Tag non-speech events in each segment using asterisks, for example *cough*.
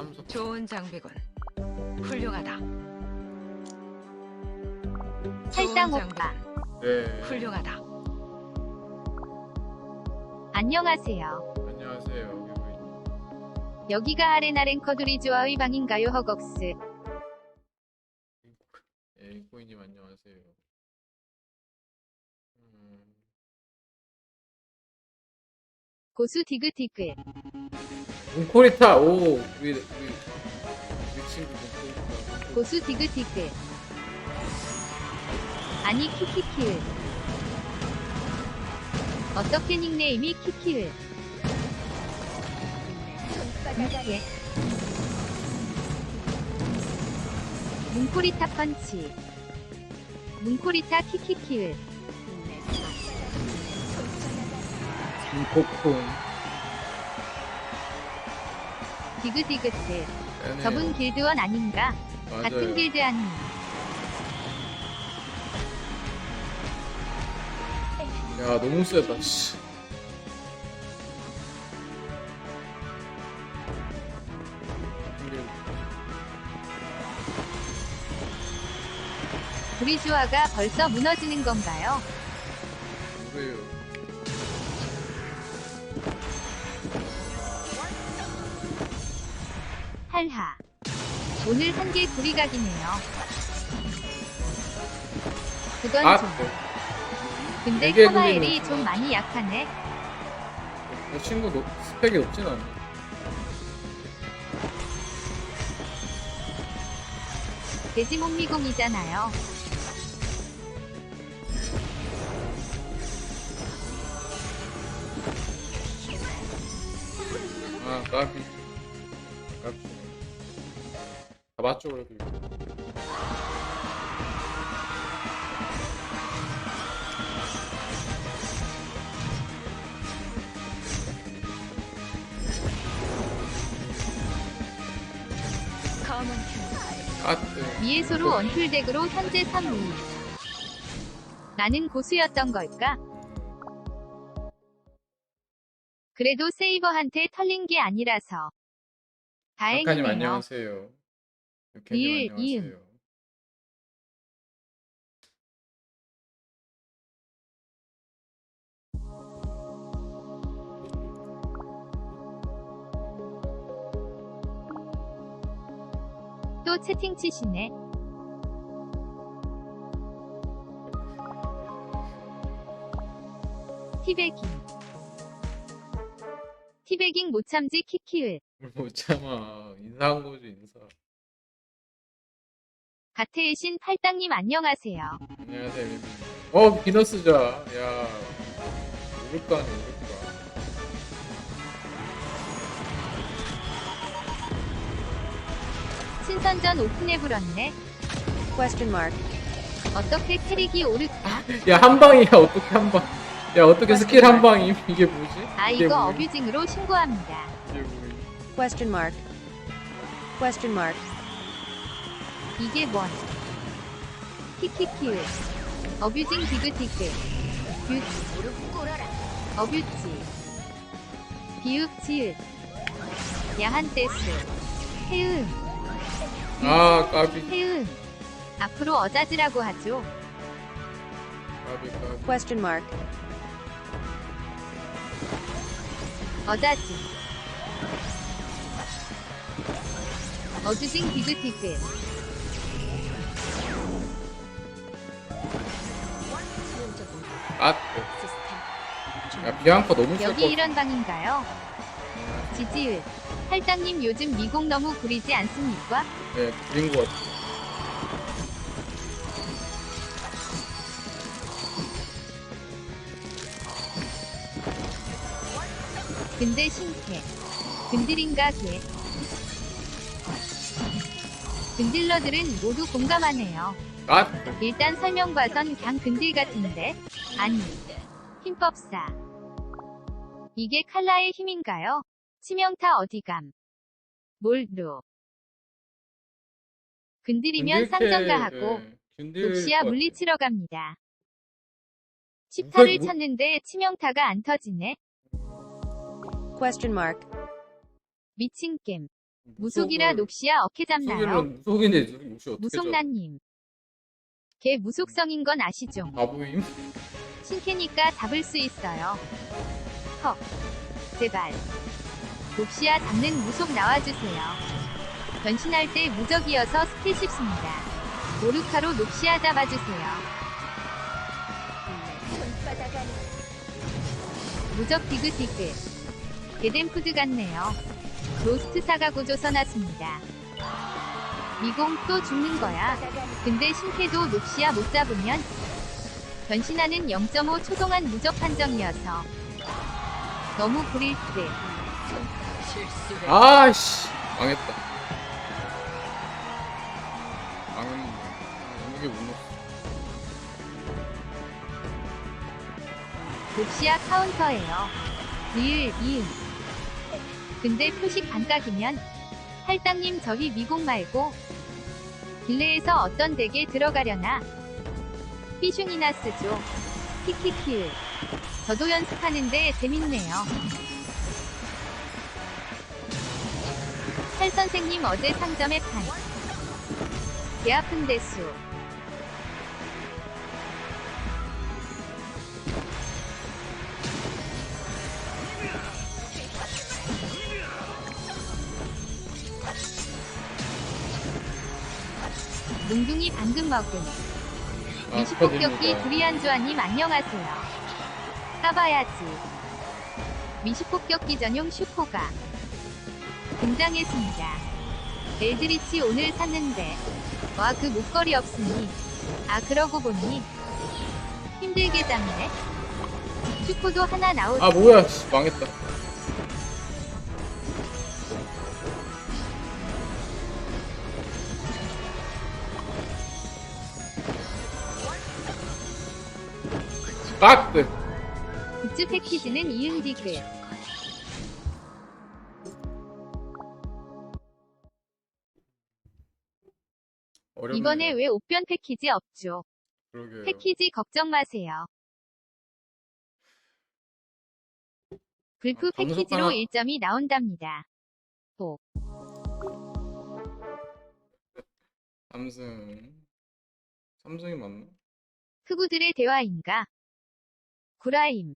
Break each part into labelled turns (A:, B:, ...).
A: 함석.
B: 좋은 장비군. 훌륭하다.
C: 살당
B: 좋은
C: 오빠.
B: 장비군.
A: 네.
B: 훌륭하다.
C: 안녕하세요.
A: 안녕하세요.
C: 여기가 아레나 랭커드리즈와의 방인가요 허걱스.
A: 예, 꼬이님 안녕하세요. 음,
C: 고수 디그디그.
A: 문코리타 오 우리 우리 우리 친구 문코리타.
C: 고수 디그디그. 아니 키키키을. 어떻게 닉네임이 키키을. 이게. 문코리타 펀치. 문코리타 키키키을.
A: 문코콘.
C: 디그디그트.
A: 네네.
C: 저분 길드원 아닌가?
A: 맞아요.
C: 같은 길드 아님.
A: 야 너무 세다. 씨.
C: 브리주아가 벌써 무너지는 건가요?
A: 뭐예요?
C: 할하. 오늘 한 개 구리각이네요. 그건
A: 아,
C: 좀.
A: 네.
C: 근데 카마엘이
A: 구리는
C: 좀 많이 약하네.
A: 그 친구 높, 스펙이 높진 않네.
C: 돼지몽미공이잖아요.
A: 아 까비. 까비. 아 맞죠 그래도. 이거.
B: 검은 큐.
A: 까뜨.
C: 미에소로 언플덱으로 현재 3위. 나는 고수였던 걸까? 그래도 세이버한테 털린 게 아니라서. 다행이네요.
A: 안녕하세요.
C: 이음.
A: 안녕하세요.
C: 또 채팅 치시네. 티베깅. 티베깅 못 참지 키키을.
A: 못 참아. 인사한 거지 인사.
C: 가테의 신 팔당님 안녕하세요.
A: 안녕하세요. 어 비너스자. 야 오를까네 오를까.
C: 신선전 오픈해 불었네.
D: Question mark.
C: 어떻게 캐릭이 오를까?
A: 야 한 방이야 어떻게 한 방. 야 어떻게 스킬 한 방임 이게 뭐지?
C: 아
A: 이게
C: 이거
A: 뭐야?
C: 어뷰징으로 신고합니다.
A: 이게 뭐야?
D: Question mark. Question mark.
C: 이게 뭔? 키키키을. 어뷰징 디그디그. 뷰. 어뷰지. 비읍 지읒. 야한 떼스. 해음.
A: 아 까비
C: 해음. 앞으로 어자지라고 하죠.
A: 까비 까비.
D: Question mark.
C: 어자지. 어뷰징 디그디그.
A: 까뜨. 야 비앙카 너무 셀
C: 여기
A: 것
C: 이런 방인가요? 지지읒. 할당님 요즘 미공 너무 구리지 않습니까?
A: 네 드린 것 같아.
C: 근데 신캐. 근딜인가 걔. 근딜러들은 모두 공감하네요.
A: 까뜨.
C: 일단 설명 봐선 그냥 근딜 같은데? 아니. 힘법사. 이게 칼라의 힘인가요? 치명타 어디감? 뭘로? 근딜이면
A: 근딜캐,
C: 상정가 하고
A: 네, 근딜
C: 녹시야
A: 것 같아.
C: 물리치러 갑니다. 치타를
A: 뭐-
C: 쳤는데 치명타가 안 터지네.
D: Question mark.
C: 미친 겜. 무속이라 녹시야 어케 잡나요?
A: 무속인데 어떻게
C: 무속란님. 걔 무속성인 건 아시죠?
A: 바보임?
C: 신캐니까 잡을 수 있어요. 헉. 제발. 녹시야 잡는 무속 나와주세요. 변신할 때 무적이어서 스킬 쉽습니다. 모르카로 녹시야 잡아주세요. 무적 디그 디그. 게덴푸드 같네요. 로스트 사가 고조 써놨습니다. 미공 또 죽는 거야. 근데 신캐도 녹시야 못 잡으면 변신하는 0.5 초 동안 무적 판정이어서 너무 구릴 듯.
A: 아씨 망했다. 망했네. 이게 못.
C: 녹시야 카운터예요. 리을, 이응. 근데 표식 반각이면 할당님 저희 미국 말고 길레에서 어떤 덱에 들어가려나? 피슌이나 쓰죠. 키키키. 저도 연습하는데 재밌네요. 할 선생님 어제 상점에 판. 개 아픈 대수. 뭉둥이 방금 먹음.
A: 아,
C: 미식폭격기. 두리안주아님 안녕하세요. 까봐야지. 미식폭격기 전용 슈퍼가 등장했습니다. 엘드리치 오늘 샀는데 와 그 목걸이 없으니 아 그러고 보니 힘들게 잡네. 슈퍼도 하나 나오지.
A: 아 뭐야 씨, 망했다. 깍!
C: 굿즈 패키지는 이응디그.
A: 어렵네.
C: 이번에 왜 옷변 패키지 없죠?
A: 그러게요.
C: 패키지 걱정 마세요. 불프
A: 아,
C: 패키지로
A: 하나-
C: 1점이 나온답니다.
A: 삼승. 삼승이 맞나?
C: 흑우들의 대화인가? 구라임.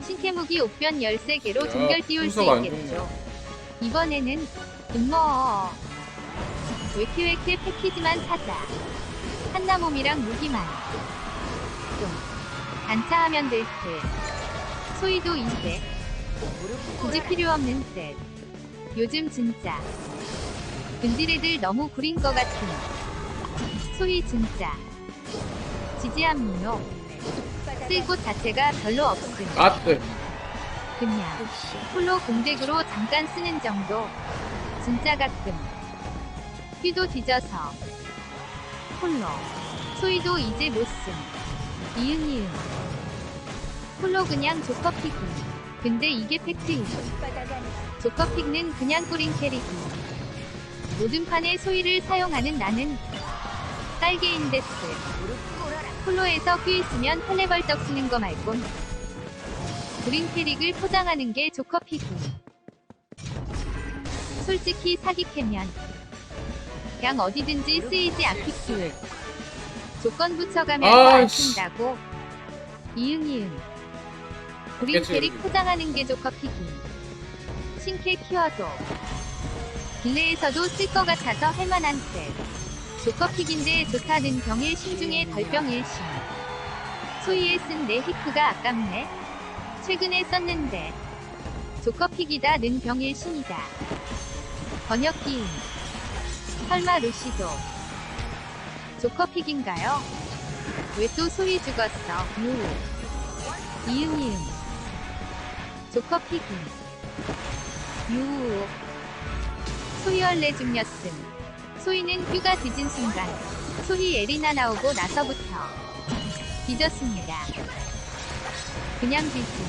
C: 신캐무기 옷변 13개로
A: 야,
C: 종결 띄울 수 있겠죠.
A: 좋네.
C: 이번에는 음머 외키외키 패키지만 사자. 한나몸이랑 무기만. 좀 단차하면 될 듯. 소이도 이제 굳이 필요 없는 듯. 요즘 진짜 근딜애들 너무 구린 것 같은. 소희 진짜 민호 쓸 곳 자체가 별로 없음.
A: 깍!
C: 그냥 홀로 공백으로 잠깐 쓰는 정도. 진짜 가끔. 휘도 뒤져서. 홀로. 소희도 이제 못 쓴. 이응이응. 홀로 그냥 조커픽이. 근데 이게 팩트임. 조커픽은 그냥 꾸린 캐릭이. 모든 판에 소희를 사용하는 나는 딸개인 데스. 홀로에서 큐 있으면 헐레벌떡 쓰는 거 말곤. 그린 캐릭을 포장하는 게 조커피고. 솔직히 사기 캐면 그냥 어디든지 쓰이지 않겠기에 조건 붙여가면서 안
A: 아이씨.
C: 쓴다고. 이응 이응. 그린
A: 그치,
C: 캐릭. 포장하는 게 조커피기. 신캐 키워도 길레에서도 쓸것 같아서 할만한 듯. 조커픽인데 좋다는 병일 신중에 덜병일 신. 소위에 쓴 내 히크가 아깝네. 최근에 썼는데. 조커픽이다 는 병일 신이다. 번역기임. 설마 루시도. 조커픽인가요? 왜 또 소위 죽었어? 유. 이응이응. 조커픽임. 유. 소희얼레 중렸음. 소희는 휴가 뒤진 순간 소희 에리나 나오고 나서부터 뒤졌습니다. 그냥 뒤짐.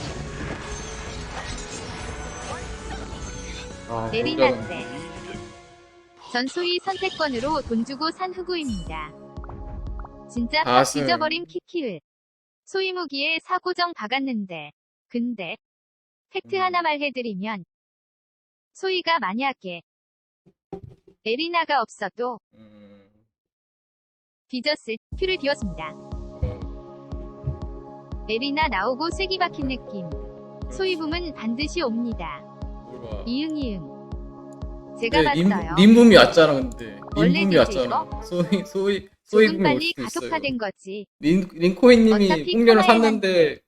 A: 아,
C: 에리나
A: 모르겠네.
C: 때. 전 소희 선택권으로 돈 주고 산 흑우입니다. 진짜 팍
A: 가슴.
C: 뒤져버림 키키을. 소희 무기에 사고정 박았는데. 근데 팩트
A: 음.
C: 하나 말해드리면 소희가 만약에 에리나가 없어도
A: 음,
C: 뒤졌을 큐를 비웠습니다.
A: 어,
C: 에리나 나오고 쐐기 박힌 느낌. 소이붐은 반드시 옵니다.
A: 뭘 봐.
C: 이응 이응. 제가
A: 근데 림-
C: 봤어요.
A: 림붐이 왔잖아 근데
C: 원래
A: 림붐이
C: 되지,
A: 왔잖아 소이
C: 조금
A: 소이붐이 올
C: 빨리
A: 수도 있어요
C: 가속화된 거지.
A: 린 린코인님이
C: 어차피
A: 풍년을 샀는데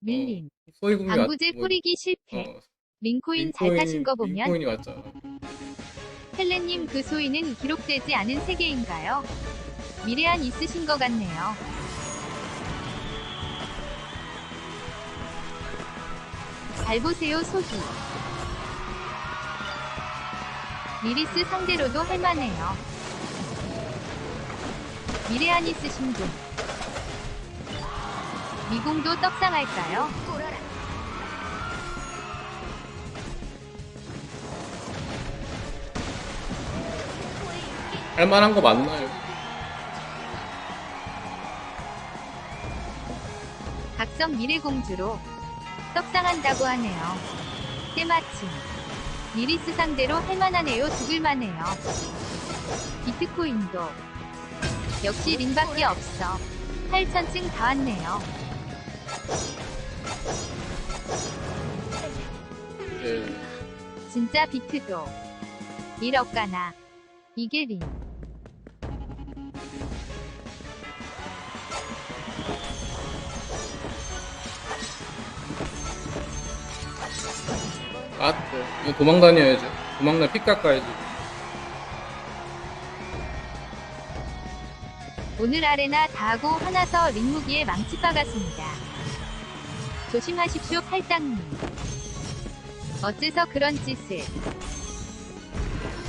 C: 밀림.
A: 소이붐이 왔
C: 방부제
A: 뭐,
C: 뿌리기 실패.
A: 어,
C: 링코인 잘 타신 거 보면
A: 린코인이 왔잖아
C: 헬렌님 그 소위는 기록되지 않은 세계인가요? 미래안 있으신 것 같네요. 잘 보세요 소기. 미리스 상대로도 할만해요. 미래안 있으신 분. 미공도 떡상할까요?
A: 할만한 거 맞나요?
C: 각성 미래공주로 떡상한다고 하네요. 때마침. 미리스 상대로 할만하네요. 죽을만해요. 비트코인도. 역시 린밖에 없어. 8천층 다 왔네요.
A: 네.
C: 진짜 비트도. 1억 가나. 이게 린.
A: 아뜨 이거 도망 다녀야죠 도망다 픽 깎아야지
C: 오늘 아레나 다 하고 화나서 링무기에 망치 박았습니다. 조심하십시오 팔당님. 어째서 그런 짓을.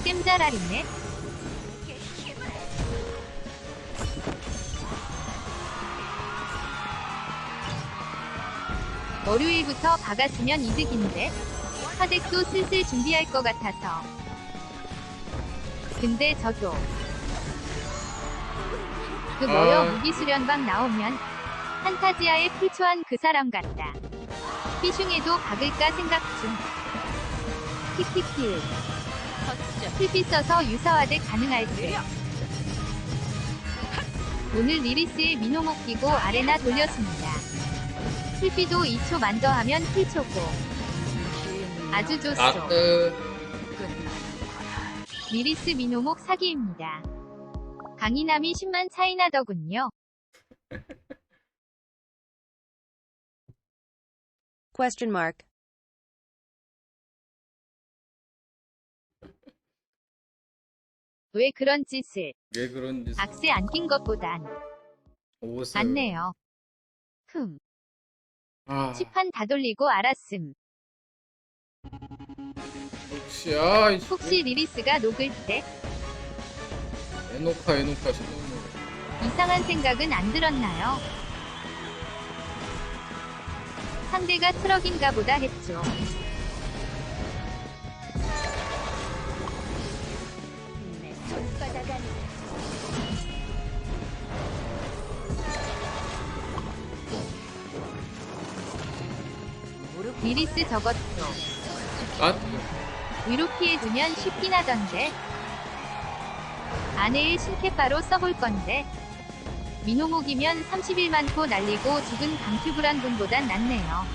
C: 겜자랄이네. 월요일부터 박았으면 이득인데. 화덱도 슬슬 준비할 것 같아서. 근데 저도 그 뭐여
A: 아.
C: 무기 수련방 나오면 판타지아에 풀초한 그 사람 같다. 피슝에도 박을까 생각 중. 킥킥킬. 풀피 써서 유사화대 가능할 듯. 오늘 리리스의 미노목 끼고 아레나 돌렸습니다. 풀피도 2초 만더 하면 풀초고. 아주 좋소.
A: 아뜨
C: 리리스 미노목 사기입니다. 강인함이 10만 차이 나더군요. *laughs*
D: Question mark.
C: 왜 그런 짓을
A: 왜 그런지
C: 악세 안 낀 것보단 낫네요. 흠,
A: 아
C: 치판 다 돌리고 알았음.
A: 이-
C: 혹시 리리스가 녹을 때
A: 에노카 에노카 신동물
C: 이상한 생각은 안 들었나요? 상대가 트럭인가 보다 했죠. 리리스 저것도
A: 아뜨
C: 위로 피해주면 쉽긴 하던데. 아내의 신캐바로 써볼 건데. 민호목이면 31만 포 날리고 죽은 강튜브란 분보단 낫네요.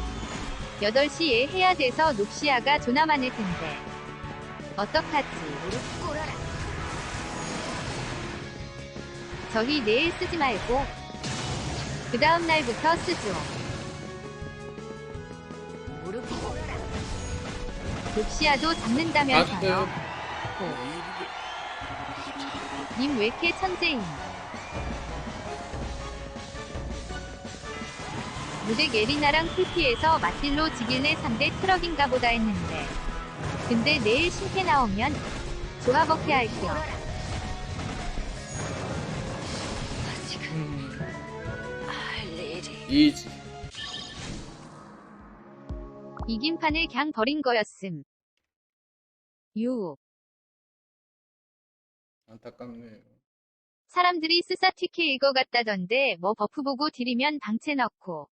C: 8시에 해야 돼서 녹시아가 존나 많을 텐데. 어떡하지? 저희 내일 쓰지 말고. 그 다음 날부터 쓰죠. 녹시아도 잡는다면서요.
A: 아뜨
C: 님왜 이렇게 천재임? 무덱 에리나랑 풀피에서 맞딜로 지길래 3대 트럭인가 보다 했는데 근데 내일 신캐 나오면 조합업해 할게요.
A: 음,
B: 할 일이
A: 이지
C: 이긴 판을 그냥 버린 거였음. 유.
A: 안타깝네요
C: 사람들이 스사티케 이거 같다던데 뭐 버프 보고 딜이면 방채 넣고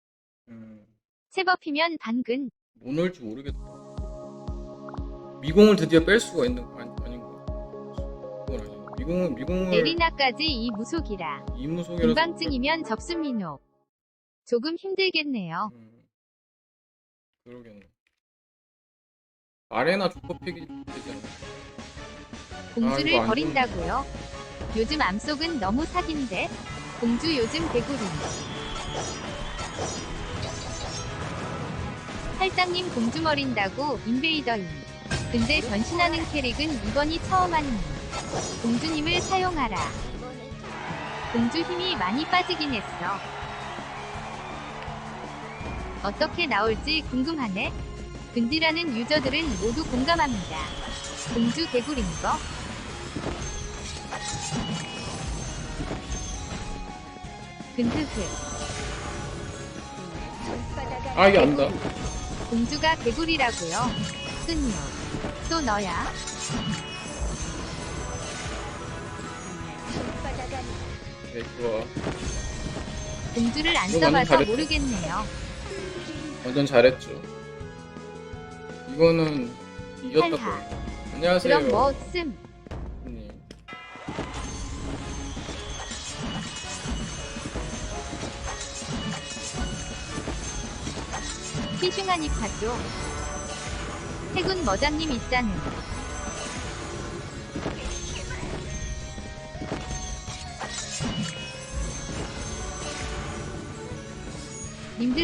A: 음,
C: 채버피면 반근
A: 뭐 넣을지 모르겠다 미공을 드디어 뺄 수가 있는 거 아니, 아닌 거 미궁 미궁을
C: 에리나까지 이 무속이라.
A: 이무속이라서
C: 금방증이면 접수 민호. 조금 힘들겠네요.
A: 음, 그러겠네. 아레나 조커픽이 되지 않나?
C: 공주를
A: 아,
C: 버린다고요? 요즘 암속은 너무 사기인데? 공주 요즘 개구리. 팔당님 공주 머린다고 인베이더임. 근데 변신하는 캐릭은 이번이 처음 하니. 공주님을 사용하라. 공주 힘이 많이 빠지긴 했어. 어떻게 나올지 궁금하네. 근디라는 유저들은 모두 공감합니다. 공주 개구리인 거? 근흐흐.
A: 아 이게 안다.
C: 공주가 개구리라고요. 끈요. 또 너야?
A: 네 좋아.
C: 공주를 안 써봐서. 모르겠네요.
A: 완전 잘했죠. 이거는 이겼다
C: 할하.
A: 거. 안녕하세요.
C: 그럼 뭐 씀.
A: 님.
C: 피슝하니 파죠. 해군 머장님 있자는.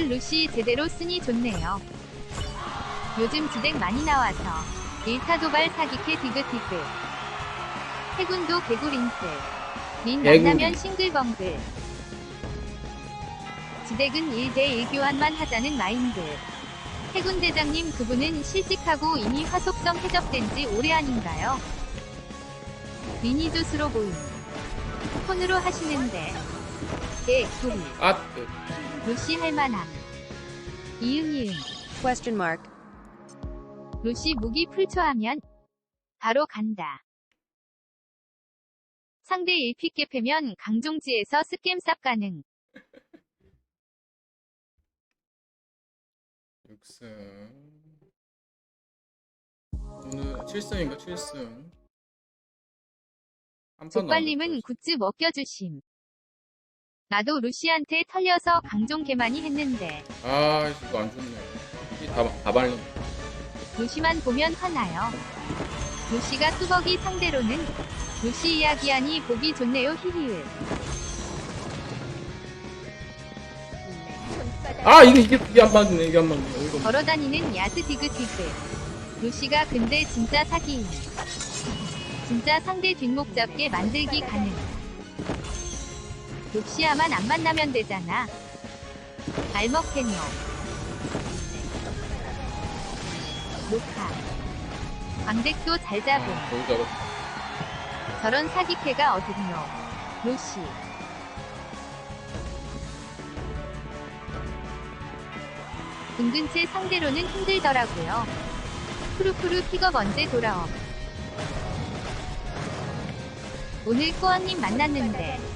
C: 님들 루시 제대로 쓰니 좋네요. 요즘 주덱 많이 나와서 일타 도발 사기캐 디그디그 해군도 린
A: 개구리.
C: 만나면 싱글벙글 지덱은 1대1 교환만 하자는 마인드 해군 대장님 그분은 실직하고 이미 화속성 해적된 지 오래 아닌가요? 미니조스로 보임 폰으로 하시는데 개구리
A: 아 네.
C: 루시 할만함 이응 이응
D: Question mark.
C: 루시 무기 풀초하면 바로 간다. 상대 1픽 개패면 강종지에서 스캠 쌉 가능.
A: 6승. 오늘 7승인가 7승. 한판
C: 족발님은 굿즈 먹겨주심. 나도 루시한테 털려서 강종 개만이 했는데
A: 아 이거 안 좋네. 이다 다발림.
C: 루시만 보면 화나요. 루시가 뚜벅이 상대로는 루시 이야기하니 보기 좋네요 히히을.
A: 아 이게 이게 이게 안 맞네 이게 안 맞네. 어이가 없네.
C: 걸어다니는 야스 디그디그. 루시가 근데 진짜 사기임. 진짜 상대 뒷목 잡게 만들기 가능. 루시아만 안 만나면 되잖아. 알먹캐녀. 녹화. 광택도 잘 잡음.
A: 아, 너무.
C: 저런 사기캐가 어딨노. 루시. 은근체 상대로는 힘들더라고요. 푸르푸르 픽업 언제 돌아옴. 오늘 꾸언님 만났는데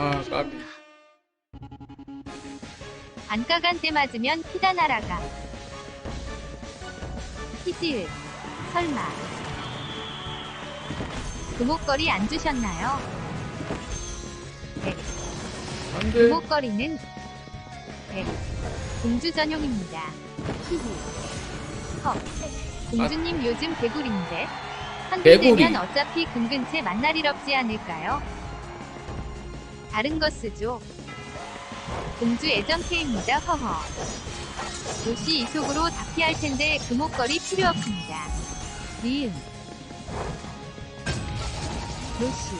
A: 아 까비.
C: 안가간 때 맞으면 피다 날아가. 히지을. 설마. 금목걸이 안 주셨나요? 네.
A: 안돼.
C: 금목걸이는 네. 공주 전용입니다. 히히. 헉. 공주님 요즘 개구리인데?
A: 개구리.
C: 한글되면 어차피 금근채 만날 일 없지 않을까요? 다른 거 쓰죠. 공주 애정캐입니다. 허허. 요시 이속으로 다 피할 텐데 금목걸이 필요 없습니다. 니은. 요시.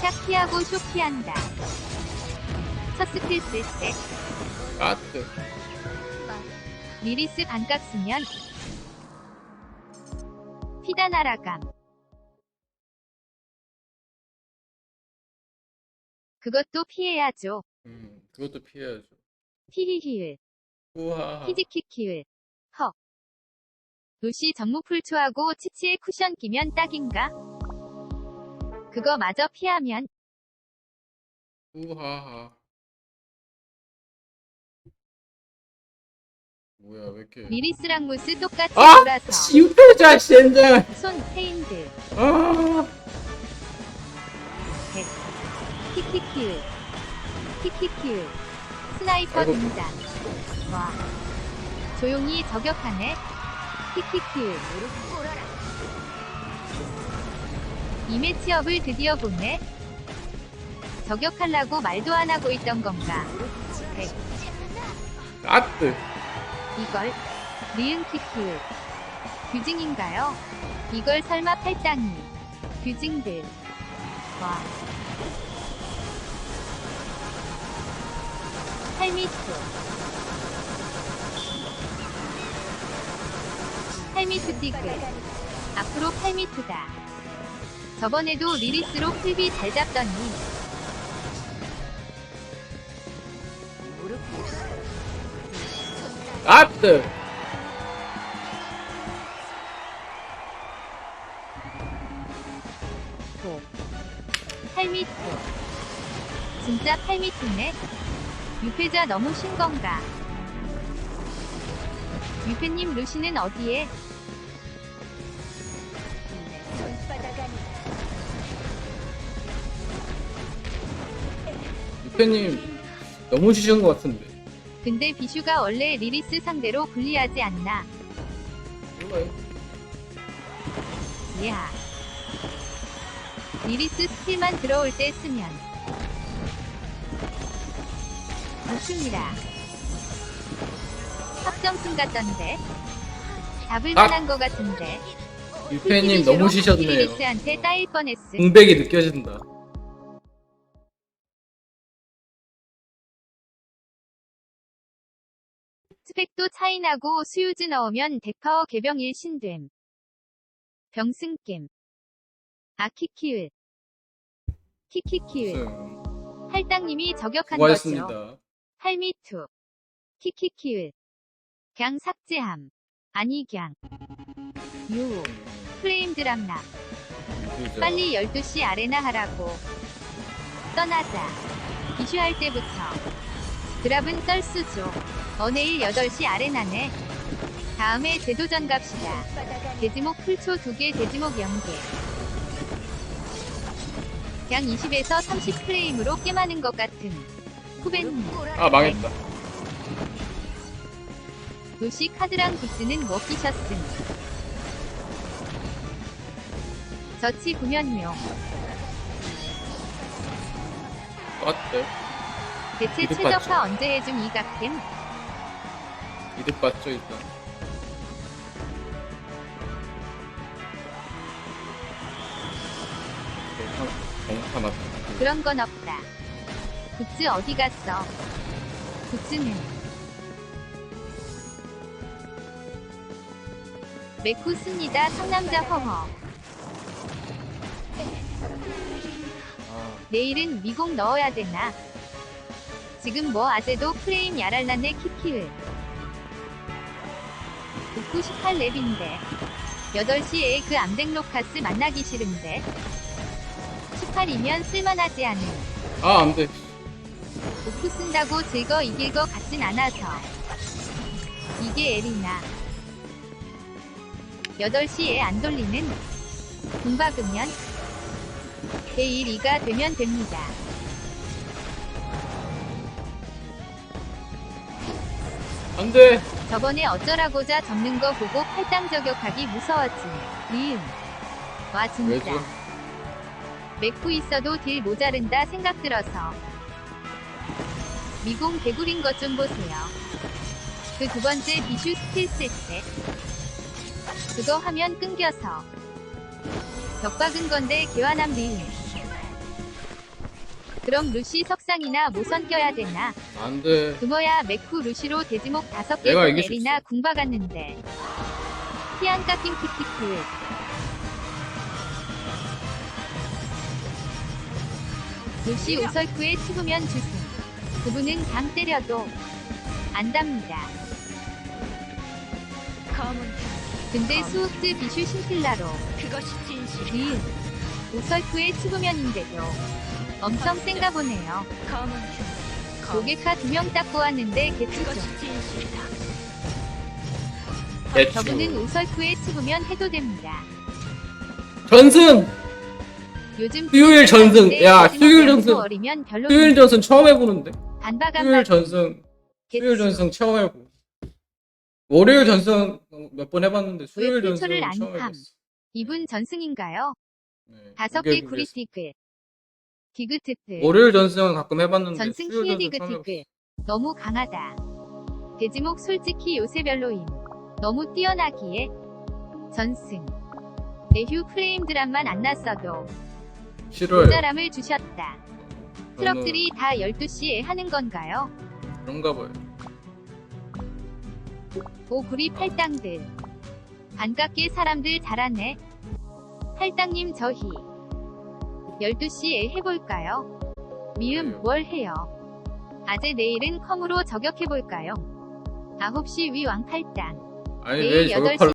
C: 샥 피하고 쇼 피한다. 첫 스킬 쓸 때.
A: 까뜨.
C: 미리스 반각 쓰면 피다 날아감. 그것도 피해야죠.
A: 음 그것도 피해야죠.
C: 히히히을,
A: 우와.
C: 히지키키을, 허. 루시 정무풀초하고 치치에 쿠션 끼면 딱인가? 그거 마저 피하면
A: 우하하. 뭐야 왜 이렇게
C: 리리스랑 무스 똑같이
A: 아!
C: 돌아서
A: 씨 유패자 젠장
C: 손 페인드
A: 아
C: 키키키을 키키키을 스나이퍼
A: 아이고.
C: 등장 와. 조용히 저격하네. 키키키을 이 매치업을 드디어 보네. 저격하려고 말도 안 하고 있던 건가? 백
A: 까뜨.
C: 이걸 리은 키키을 규징인가요? 이걸 설마 팔당이 규징들. 와 팔미투 팔미투 띠그 앞으로 팔미투다. 저번에도 리리스로 풀비 잘 잡더니.
A: 까뜨
C: 도 팔미투 진짜 팔미투네 유패자 너무 쉰 건가? 유패님 루시는 어디에?
A: 유패님 너무 쉬운 것 같은데.
C: 근데 비슈가 원래 리리스 상대로 불리하지 않나?
A: 몰라요.
C: 이야 리리스 스킬만 들어올 때 쓰면 무슨이라 합정승 같던데 답을
A: 아!
C: 만한 것 같은데
A: 유패님 너무 쉬셨네요
C: 리리스한테 따일 뻔했음
A: 공백이 느껴진다
C: 스펙도 차이나고 수유즈 넣으면 덱파워 개병 일신됨. 병승겜. 아키키을. 키키키을. 할당님이 저격한 거죠.
A: 수고하셨습니다
C: 할미투. 키키키을. 갱 삭제함. 아니 갱. 유. 플레임 드랍락.
A: 그죠.
C: 빨리 12시 아레나 하라고. 떠나자. 이슈할 때부터. 드랍은 썰수죠. 어 내일 8시 아레나네. 다음에 재도전 갑시다. 대지목 풀초 2개 대지목 0개. 그냥 20에서 30 프레임으로 게임하는 것 같은. 후배님.
A: 아 망했다
C: 도시 카드랑 굿즈는 못 끼셨음. 저치 구면용.
A: 까뜨
C: 대체
A: 이득
C: 최적화
A: 봤죠.
C: 언제 해줌 이각캠?
A: 이득 봤죠 일단 정타 맞다
C: 그런 건 없다. 굿즈 어디 갔어? 굿즈는 메쿠 씁니다. 상남자 허허.
A: 아
C: 내일은 미공 넣어야 되나? 지금 뭐 아재도 프레임 야랄란네 키키을. 웃고 18랩인데. 8시에 그 암댕로카스 만나기 싫은데. 18이면 쓸만하지 않은.
A: 아, 안돼
C: 오프 쓴다고 즐거 이길 것 같진 않아서. 이게 에리나. 8시에 안 돌리는 공박으면 제1, 2가 되면 됩니다.
A: 안 돼
C: 저번에 어쩌라고자 접는 거 보고 팔당 저격하기 무서웠지. 리음. 와 진짜.
A: 왜죠?
C: 맥구 있어도 딜 모자른다 생각 들어서. 미공 개구린 것 좀 보세요. 그 두 번째 비슈 스킬 쓸 때. 그거 하면 끊겨서. 벽 박은 건데 개화남 리음. 그럼 루시 석상이나 모선 껴야 되나?
A: 안 돼
C: 그 뭐야 맥후 루시로 대지목 다섯 개
A: 내가
C: 본
A: 이길 수
C: 에리나
A: 있어.
C: 궁 박았는데 피안 깎인 키키크 루시 오설쿠에 치우면 주승 그분은 강 때려도 안답니다
B: 검은
C: 근데 수흑즈 비슈 신필라로
B: 그것이 진실.
C: 리은 오설쿠에 치우면인데도 엄청 센가 보네요
B: 검은
C: 고개카 두명
B: 그것이 진실이다.
A: 대충.
C: 저분은 우설쿠에 찍으면 해도 됩니다.
A: 전승!
C: 요즘
A: 수요일 전승. 야, 수요일 전승.
C: 어리면 별로
A: 수요일 전승 처음 해보는데. 수요일 전승. 수요일 전승 처음 해보고. 월요일 전승 몇 번 해봤는데 수요일 전승
C: 표초를 안
A: 처음
C: 함?
A: 해봤어.
C: 이분 전승인가요?
A: 네,
C: 다섯 개
A: 그게
C: 구리티글. 디그트트.
A: 월요일 전승은 가끔 해봤는데
C: 전승
A: 수요일
C: 키에
A: 전승 처음 해봤어.
C: 디그티글. 너무 강하다. 돼지목 솔직히 요새 별로임. 너무 뛰어나기에. 전승. 내휴 프레임 드랍만 안 났어도
A: 싫어요.
C: 모자람을 주셨다. 트럭들이 다 12시에 하는 건가요?
A: 그런가 봐요.
C: 오구리 팔당들. 반갑게 사람들 잘하네. 팔당님 저희. 12시에 해볼까요? 미음
A: 그래요.
C: 뭘 해요? 아재 내일은 컴으로 저격해볼까요? 9시 위 왕 팔당.
A: 아니
C: 내일
A: 왜 저거
C: 8시